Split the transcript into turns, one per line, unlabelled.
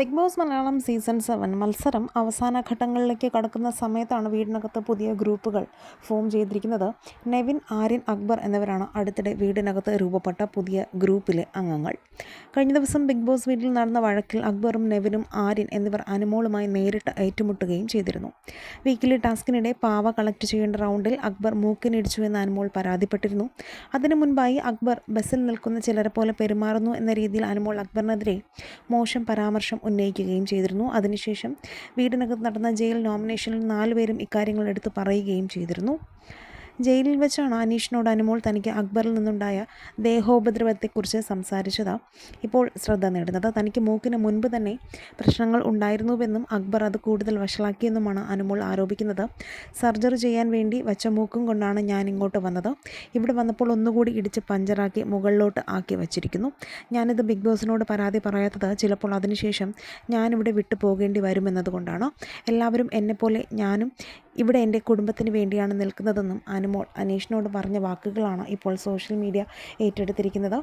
Big Boss Malayalam season seven മത്സരം അവസാന ഘട്ടങ്ങളിലേക്ക് കടക്കുന്ന സമയത്താണ് വീടിനകത്ത് പുതിയ ഗ്രൂപ്പുകൾ ഫോം ചെയ്തിരിക്കുന്നത്. നെവിൻ ആര്യൻ അക്ബർ എന്നിവരാണ് അടുത്തിടെ വീടിനകത്ത് രൂപപ്പെട്ട പുതിയ ഗ്രൂപ്പിലെ അംഗങ്ങൾ. കഴിഞ്ഞ ദിവസം ബിഗ് ബോസ് വീട്ടിൽ നടന്ന വഴക്കിൽ അക്ബറും നെവിനും ആര്യൻ എന്നിവർ അനുമോളുമായി നേരിട്ട് ഏറ്റുമുട്ടുകയും ചെയ്തിരുന്നു. വീക്കിലി ടാസ്കിനിടെ പാവ കളക്ട് ചെയ്യേണ്ട റൗണ്ടിൽ അക്ബർ മൂക്കിനിടിച്ചു എന്ന് അനുമോൾ പരാതിപ്പെട്ടിരുന്നു. അതിനു മുൻപായി അക്ബർ ബസ്സിൽ നിൽക്കുന്ന ചിലരെ പോലെ പെരുമാറുന്നു എന്ന രീതിയിൽ അനുമോൾ അക്ബറിനെതിരെ മോശം പരാമർശം ഉന്നയിക്കുകയും ചെയ്തിരുന്നു. അതിനുശേഷം വീടിനകത്ത് നടന്ന ജയിൽ നോമിനേഷനിൽ നാലുപേരും ഇക്കാര്യങ്ങൾ എടുത്തു പറയുകയും ചെയ്തിരുന്നു. ജയിലിൽ വെച്ചാണ് അനീഷിനോട് അനുമോൾ തനിക്ക് അക്ബറിൽ നിന്നുണ്ടായ ദേഹോപദ്രവത്തെക്കുറിച്ച് സംസാരിച്ചത്. ഇപ്പോൾ ശ്രദ്ധ നേടുന്നത് തനിക്ക് മൂക്കിന് മുൻപ് തന്നെ പ്രശ്നങ്ങൾ ഉണ്ടായിരുന്നുവെന്നും അക്ബർ അത് കൂടുതൽ വഷളാക്കിയെന്നുമാണ് അനുമോൾ ആരോപിക്കുന്നത്. സർജറി ചെയ്യാൻ വേണ്ടി വെച്ച മൂക്കും കൊണ്ടാണ് ഞാൻ ഇങ്ങോട്ട് വന്നത്. ഇവിടെ വന്നപ്പോൾ ഒന്നുകൂടി ഇടിച്ച് പഞ്ചറാക്കി മുകളിലോട്ട് ആക്കി വച്ചിരിക്കുന്നു. ഞാനിത് ബിഗ് ബോസിനോട് പരാതി പറയാത്തത് ചിലപ്പോൾ അതിനുശേഷം ഞാനിവിടെ വിട്ടു പോകേണ്ടി വരുമെന്നതുകൊണ്ടാണ്. എല്ലാവരും എന്നെപ്പോലെ ഞാനും ഇവിടെ എന്റെ കുടുംബത്തിന് വേണ്ടിയാണ് നിൽക്കുന്നതെന്നും അനുമോൾ അനീഷിനോട് പറഞ്ഞ വാക്കുകളാണ് ഇപ്പോൾ സോഷ്യൽ മീഡിയ ഏറ്റെടുത്തിരിക്കുന്നത്.